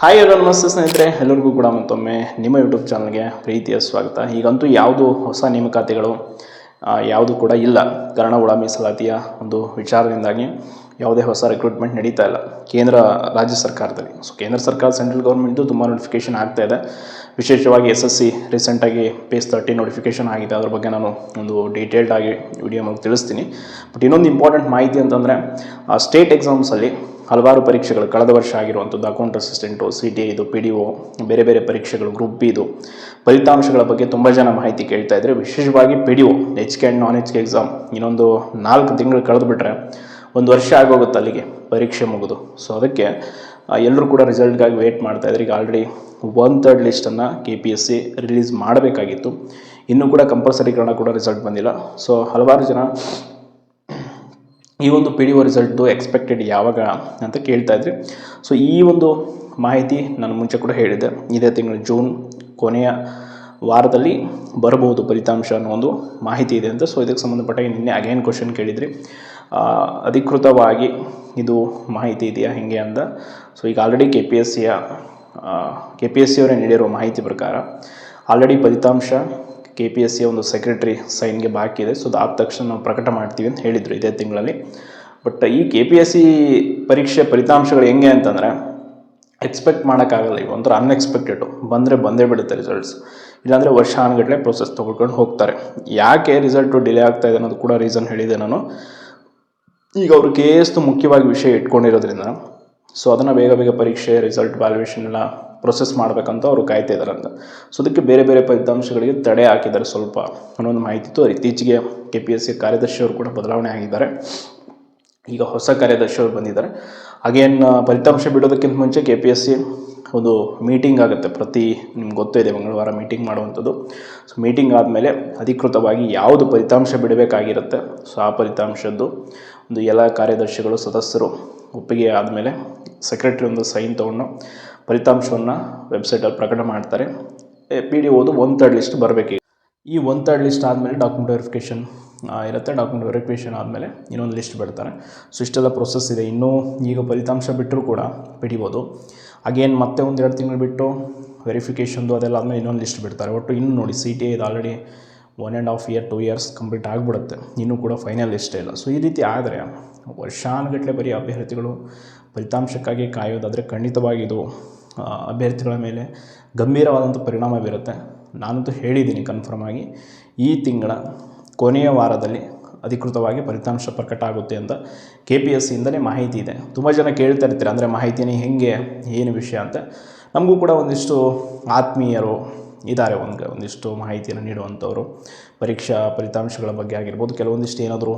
Hi ಎಲ್ಲ ನಮಸ್ತೆ ಸ್ನೇಹಿತರೆ. ಎಲ್ಲರಿಗೂ ಕೂಡ ಮತ್ತೊಮ್ಮೆ ನಿಮ್ಮ ಯೂಟ್ಯೂಬ್ ಚಾನಲ್ಗೆ ಪ್ರೀತಿಯ ಸ್ವಾಗತ. ಈಗಂತೂ ಯಾವುದು ಹೊಸ ನೇಮಕಾತಿಗಳು ಯಾವುದು ಕೂಡ ಇಲ್ಲ. ಕನ್ನಡ ಒಳ ಮೀಸಲಾತಿಯ ಒಂದು ವಿಚಾರದಿಂದಾಗಿ ಯಾವುದೇ ಹೊಸ ರಿಕ್ರೂಟ್ಮೆಂಟ್ ನಡೀತಾ ಇಲ್ಲ. ಕೇಂದ್ರ, ರಾಜ್ಯ ಸರ್ಕಾರದಲ್ಲಿ. ಸೊ ಕೇಂದ್ರ ಸರ್ಕಾರ ಸೆಂಟ್ರಲ್ ಗೌರ್ಮೆಂಟು ತುಂಬ ನೋಟಿಫಿಕೇಷನ್ ಆಗ್ತಾ ಇದೆ. ವಿಶೇಷವಾಗಿ ಎಸ್ ಎಸ್ ಸಿ ರೀಸೆಂಟಾಗಿ ಪೇಸ್ ತರ್ಟಿ ನೋಟಿಫಿಕೇಷನ್ ಆಗಿದೆ. ಅದ್ರ ಬಗ್ಗೆ ನಾನು ಒಂದು ಡೀಟೇಲ್ಡ್ ಆಗಿ ವಿಡಿಯೋ ಮೂಲಕ ತಿಳಿಸ್ತೀನಿ. ಬಟ್ ಇನ್ನೊಂದು ಇಂಪಾರ್ಟೆಂಟ್ ಮಾಹಿತಿ ಅಂತಂದರೆ ಸ್ಟೇಟ್ ಎಕ್ಸಾಮ್ಸಲ್ಲಿ ಹಲವಾರು ಪರೀಕ್ಷೆಗಳು ಕಳೆದ ವರ್ಷ ಆಗಿರುವಂಥದ್ದು ಅಕೌಂಟ್ ಅಸಿಸ್ಟೆಂಟು ಸಿ ಟಿ ಇದು ಪಿ ಡಿ ಒ ಬೇರೆ ಬೇರೆ ಪರೀಕ್ಷೆಗಳು ಗ್ರೂಪ್ ಬಿ ಇದು. ಫಲಿತಾಂಶಗಳ ಬಗ್ಗೆ ತುಂಬ ಜನ ಮಾಹಿತಿ ಕೇಳ್ತಾ ಇದ್ದರೆ ವಿಶೇಷವಾಗಿ P D O H K and non H K exam ಇನ್ನೊಂದು ನಾಲ್ಕು ತಿಂಗಳು ಕಳೆದುಬಿಟ್ರೆ ಒಂದು ವರ್ಷ ಆಗೋಗುತ್ತೆ ಅಲ್ಲಿಗೆ ಪರೀಕ್ಷೆ ಮುಗಿದು. ಸೊ ಅದಕ್ಕೆ ಎಲ್ಲರೂ ಕೂಡ ರಿಸಲ್ಟ್ಗಾಗಿ ವೇಟ್ ಮಾಡ್ತಾ ಇದ್ದಾರೆ ಈಗ already one third ಲಿಸ್ಟನ್ನು K P S C release ಮಾಡಬೇಕಾಗಿತ್ತು. ಇನ್ನೂ ಕೂಡ ಕಂಪಲ್ಸರಿಕರಣ ಕೂಡ ರಿಸಲ್ಟ್ ಬಂದಿಲ್ಲ. ಸೊ ಹಲವಾರು ಜನ ಈ ಒಂದು P D O result expected ಯಾವಾಗ ಅಂತ ಕೇಳ್ತಾ ಇದ್ರಿ. ಸೊ ಈ ಒಂದು ಮಾಹಿತಿ ನಾನು ಮುಂಚೆ ಕೂಡ ಹೇಳಿದೆ ಇದೇ ತಿಂಗಳು ಜೂನ್ ಕೊನೆಯ ವಾರದಲ್ಲಿ ಬರಬಹುದು ಫಲಿತಾಂಶ ಅನ್ನೋ ಒಂದು ಮಾಹಿತಿ ಇದೆ ಅಂತ. ಸೊ ಇದಕ್ಕೆ ಸಂಬಂಧಪಟ್ಟ ನಿನ್ನೆ ಅಗೇನ್ ಕ್ವಶನ್ ಕೇಳಿದ್ರಿ. ಅಧಿಕೃತವಾಗಿ ಇದು ಮಾಹಿತಿ ಇದೆಯಾ, ಹೇಗೆ ಅಂತ. ಸೊ ಈಗ ಆಲ್ರೆಡಿ ಕೆ ಪಿ ಎಸ್ ಸಿಯ ಕೆ ಪಿ ಎಸ್ ಸಿ ಅವರೇ ನೀಡಿರುವ ಮಾಹಿತಿ ಪ್ರಕಾರ ಆಲ್ರೆಡಿ ಫಲಿತಾಂಶ ಕೆ ಪಿ ಎಸ್ ಸಿಯ ಒಂದು ಸೆಕ್ರೆಟರಿ ಸೈನ್ಗೆ ಬಾಕಿ ಇದೆ. ಸೊ ಅದಾದ ತಕ್ಷಣ ನಾವು ಪ್ರಕಟ ಮಾಡ್ತೀವಿ ಅಂತ ಹೇಳಿದರು ಇದೇ ತಿಂಗಳಲ್ಲಿ. ಬಟ್ ಈ ಕೆ ಪಿ ಎಸ್ ಸಿ ಪರೀಕ್ಷೆ ಫಲಿತಾಂಶಗಳು ಹೆಂಗೆ ಅಂತಂದರೆ ಎಕ್ಸ್ಪೆಕ್ಟ್ ಮಾಡೋಕ್ಕಾಗಲ್ಲ ಈಗ ಒಂಥರ ಅನ್ಎಕ್ಸ್ಪೆಕ್ಟೆಡು ಬಂದರೆ ಬಂದೇ ಬಿಡುತ್ತೆ ರಿಸಲ್ಟ್ಸ್ ಇಲ್ಲಾಂದರೆ ವರ್ಷಾನುಗಟ್ಟಲೆ ಪ್ರೊಸೆಸ್ ತೊಗೊಳ್ಕೊಂಡು ಹೋಗ್ತಾರೆ. ಯಾಕೆ ರಿಸಲ್ಟು ಡಿಲೇ ಆಗ್ತಾ ಇದೆ ಅನ್ನೋದು ಕೂಡ ರೀಸನ್ ಹೇಳಿದೆ ನಾನು. ಈಗ ಅವರು ಕೆ ಎಸ್ದು ಮುಖ್ಯವಾಗಿ ವಿಷಯ ಇಟ್ಕೊಂಡಿರೋದ್ರಿಂದ ಸೊ ಅದನ್ನು ಬೇಗ ಬೇಗ ಪರೀಕ್ಷೆ ರಿಸಲ್ಟ್ ವ್ಯಾಲ್ಯೂಯೇಷನ್ ಎಲ್ಲ ಪ್ರೊಸೆಸ್ ಮಾಡಬೇಕಂತ ಅವರು ಕಾಯ್ತಾ ಇದ್ದಾರೆ ಅಂತ ಸೊ ಅದಕ್ಕೆ ಬೇರೆ ಬೇರೆ ಫಲಿತಾಂಶಗಳಿಗೆ ತಡೆ ಹಾಕಿದ್ದಾರೆ ಸ್ವಲ್ಪ ಅನ್ನೋದು ಮಾಹಿತಿ ಇತ್ತು. ಇತ್ತೀಚೆಗೆ ಕೆ ಪಿ ಎಸ್ ಸಿ ಕಾರ್ಯದರ್ಶಿಯವರು ಕೂಡ ಬದಲಾವಣೆ ಆಗಿದ್ದಾರೆ. ಈಗ ಹೊಸ ಕಾರ್ಯದರ್ಶಿಯವರು ಬಂದಿದ್ದಾರೆ. ಅಗೇನ್ ಫಲಿತಾಂಶ ಬಿಡೋದಕ್ಕಿಂತ ಮುಂಚೆ ಕೆ ಪಿ ಎಸ್ ಸಿ ಒಂದು ಮೀಟಿಂಗ್ ಆಗುತ್ತೆ. ಪ್ರತಿ, ನಿಮ್ಗೆ ಗೊತ್ತೇ ಇದೆ, ಮಂಗಳವಾರ ಮೀಟಿಂಗ್ ಮಾಡುವಂಥದ್ದು. ಸೊ ಮೀಟಿಂಗ್ ಆದಮೇಲೆ ಅಧಿಕೃತವಾಗಿ ಯಾವುದು ಫಲಿತಾಂಶ ಬಿಡಬೇಕಾಗಿರುತ್ತೆ, ಸೊ ಆ ಫಲಿತಾಂಶದ್ದು ಒಂದು ಎಲ್ಲ ಕಾರ್ಯದರ್ಶಿಗಳು, ಸದಸ್ಯರು ಒಪ್ಪಿಗೆ ಆದಮೇಲೆ ಸೆಕ್ರೆಟ್ರಿ ಒಂದು ಸೈನ್ ತೊಗೊಂಡು ಫಲಿತಾಂಶವನ್ನು ವೆಬ್ಸೈಟಲ್ಲಿ ಪ್ರಕಟ ಮಾಡ್ತಾರೆ. ಪಿ ಡಿ ಓದು ಒನ್ ತರ್ಡ್ ಲಿಸ್ಟ್ ಬರಬೇಕು ಈ ಒನ್ ತರ್ಡ್ ಲಿಸ್ಟ್ ಆದಮೇಲೆ ಡಾಕ್ಯುಮೆಂಟ್ ವೆರಿಫಿಕೇಷನ್ ಇರುತ್ತೆ. ಡಾಕ್ಯುಮೆಂಟ್ ವೆರಿಫಿಕೇಷನ್ ಆದಮೇಲೆ ಇನ್ನೊಂದು ಲಿಸ್ಟ್ ಬಿಡ್ತಾರೆ. ಸೊ ಇಷ್ಟೆಲ್ಲ ಪ್ರೊಸೆಸ್ ಇದೆ. ಇನ್ನೂ ಈಗ ಫಲಿತಾಂಶ ಬಿಟ್ಟರೂ ಕೂಡ ಪಿಡಿಬೋದು ಅಗೇನ್ ಮತ್ತೆ ಒಂದು ಎರಡು ತಿಂಗಳು ಬಿಟ್ಟು ವೆರಿಫಿಕೇಷನ್ದು ಅದೆಲ್ಲ ಆದಮೇಲೆ ಇನ್ನೊಂದು ಲಿಸ್ಟ್ ಬಿಡ್ತಾರೆ. ಒಟ್ಟು ಇನ್ನು ನೋಡಿ ಸಿ ಟಿ ಇದು already one and half year two years complete ಆಗಿಬಿಡುತ್ತೆ. ಇನ್ನೂ ಕೂಡ ಫೈನಲ್ ಲಿಸ್ಟೇ ಇಲ್ಲ. ಸೊ ಈ ರೀತಿ ಆದರೆ ವರ್ಷಾನುಗಟ್ಟಲೆ ಬರೀ ಅಭ್ಯರ್ಥಿಗಳು ಫಲಿತಾಂಶಕ್ಕಾಗಿ ಕಾಯೋದಾದರೆ ಖಂಡಿತವಾಗಿ ಇದು ಅಭ್ಯರ್ಥಿಗಳ ಮೇಲೆ ಗಂಭೀರವಾದಂಥ ಪರಿಣಾಮ ಬೀರುತ್ತೆ. ನಾನಂತೂ ಹೇಳಿದ್ದೀನಿ ಕನ್ಫರ್ಮ್ ಆಗಿ, ಈ ತಿಂಗಳ ಕೊನೆಯ ವಾರದಲ್ಲಿ ಅಧಿಕೃತವಾಗಿ ಫಲಿತಾಂಶ ಪ್ರಕಟ ಆಗುತ್ತೆ ಅಂತ ಕೆ ಪಿ ಎಸ್ ಸಿಯಿಂದಲೇ ಮಾಹಿತಿ ಇದೆ. ತುಂಬ ಜನ ಕೇಳ್ತಾ ಇರ್ತೀರ, ಅಂದರೆ ಮಾಹಿತಿನೇ ಹೆಂಗೆ, ಏನು ವಿಷಯ ಅಂತ. ನಮಗೂ ಕೂಡ ಒಂದಿಷ್ಟು ಆತ್ಮೀಯರು ಇದ್ದಾರೆ, ಒಂದು, ಒಂದಿಷ್ಟು ಮಾಹಿತಿಯನ್ನು ನೀಡುವಂಥವರು. ಪರೀಕ್ಷಾ ಫಲಿತಾಂಶಗಳ ಬಗ್ಗೆ ಆಗಿರ್ಬೋದು, ಕೆಲವೊಂದಿಷ್ಟು ಏನಾದರೂ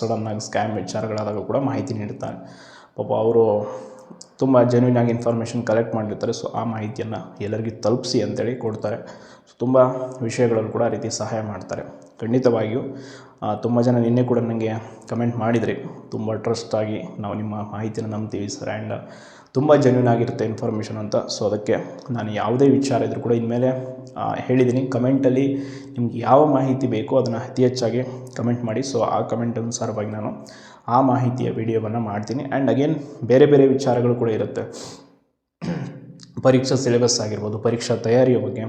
ಸಡನ್ನಾಗಿ ಸ್ಕ್ಯಾಮ್ ವಿಚಾರಗಳಾದಾಗ ಕೂಡ ಮಾಹಿತಿ ನೀಡುತ್ತಾರೆ. ಪಾಪ ಅವರು ತುಂಬ ಜೆನ್ಯೂನ್ ಆಗಿ ಇನ್ಫಾರ್ಮೇಷನ್ ಕಲೆಕ್ಟ್ ಮಾಡಿರ್ತಾರೆ ಸೊ ಆ ಮಾಹಿತಿಯನ್ನು ಎಲ್ಲರಿಗೂ ತಲುಪಿಸಿ ಅಂತೇಳಿ ಕೊಡ್ತಾರೆ. ಸೊ ತುಂಬ ವಿಷಯಗಳಲ್ಲೂ ಕೂಡ ಆ ರೀತಿ ಸಹಾಯ ಮಾಡ್ತಾರೆ. ಖಂಡಿತವಾಗಿಯೂ ತುಂಬ ಜನ ನಿನ್ನೆ ಕೂಡ ನನಗೆ ಕಮೆಂಟ್ ಮಾಡಿದ್ರಿ ತುಂಬ ಟ್ರಸ್ಟ್ ಆಗಿ ನಾವು ನಿಮ್ಮ ಮಾಹಿತಿನ ನಂಬ್ತೀವಿ ಸರ್ ಆ್ಯಂಡ್ ತುಂಬ ಜೆನ್ಯೂನ್ ಆಗಿರುತ್ತೆ ಇನ್ಫಾರ್ಮೇಷನ್ ಅಂತ. ಸೊ ಅದಕ್ಕೆ ನಾನು ಯಾವುದೇ ವಿಚಾರ ಇದ್ರೂ ಕೂಡ ಇನ್ಮೇಲೆ ಹೇಳಿದ್ದೀನಿ. ಕಮೆಂಟಲ್ಲಿ ನಿಮ್ಗೆ ಯಾವ ಮಾಹಿತಿ ಬೇಕೋ ಅದನ್ನು ಅತಿ ಹೆಚ್ಚಾಗಿ ಕಮೆಂಟ್ ಮಾಡಿ. ಸೊ ಆ ಕಮೆಂಟ್ ಅನುಸಾರವಾಗಿ ನಾನು ಆ ಮಾಹಿತಿಯ ವಿಡಿಯೋವನ್ನು ಮಾಡ್ತೀನಿ. ಆ್ಯಂಡ್ ಅಗೇನ್ ಬೇರೆ ಬೇರೆ ವಿಚಾರಗಳು ಕೂಡ ಇರುತ್ತೆ. ಪರೀಕ್ಷಾ ಸಿಲೆಬಸ್ ಆಗಿರ್ಬೋದು, ಪರೀಕ್ಷಾ ತಯಾರಿಯ ಬಗ್ಗೆ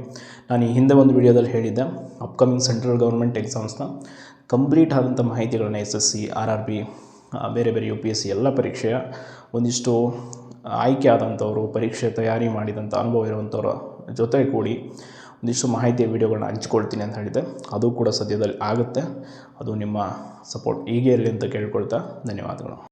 ನಾನು ಈ ಹಿಂದೆ ಒಂದು ವಿಡಿಯೋದಲ್ಲಿ ಹೇಳಿದ್ದೆ. ಅಪ್ಕಮಿಂಗ್ ಸೆಂಟ್ರಲ್ ಗೌರ್ಮೆಂಟ್ ಎಕ್ಸಾಮ್ಸ್ನ ಕಂಪ್ಲೀಟ್ ಆದಂಥ ಮಾಹಿತಿಗಳನ್ನ S S C R R B ಬೇರೆ ಬೇರೆ ಯು ಪಿ ಎಸ್ ಸಿ ಎಲ್ಲ ಪರೀಕ್ಷೆಯ ಒಂದಿಷ್ಟು ಆಯ್ಕೆ ಆದಂಥವರು, ಪರೀಕ್ಷೆ ತಯಾರಿ ಮಾಡಿದಂಥ ಅನುಭವ ಇರುವಂಥವ್ರ ಜೊತೆ ಕೂಡಿ ಒಂದಿಷ್ಟು ಮಾಹಿತಿಯ ವಿಡಿಯೋಗಳನ್ನ ಹಂಚ್ಕೊಳ್ತೀನಿ ಅಂತ ಹೇಳಿದ್ದೆ. ಅದು ಕೂಡ ಸದ್ಯದಲ್ಲಿ ಆಗುತ್ತೆ. ಅದು ನಿಮ್ಮ ಸಪೋರ್ಟ್ ಹೀಗೆ ಇರಲಿ ಅಂತ ಕೇಳ್ಕೊಳ್ತಾ ಧನ್ಯವಾದಗಳು.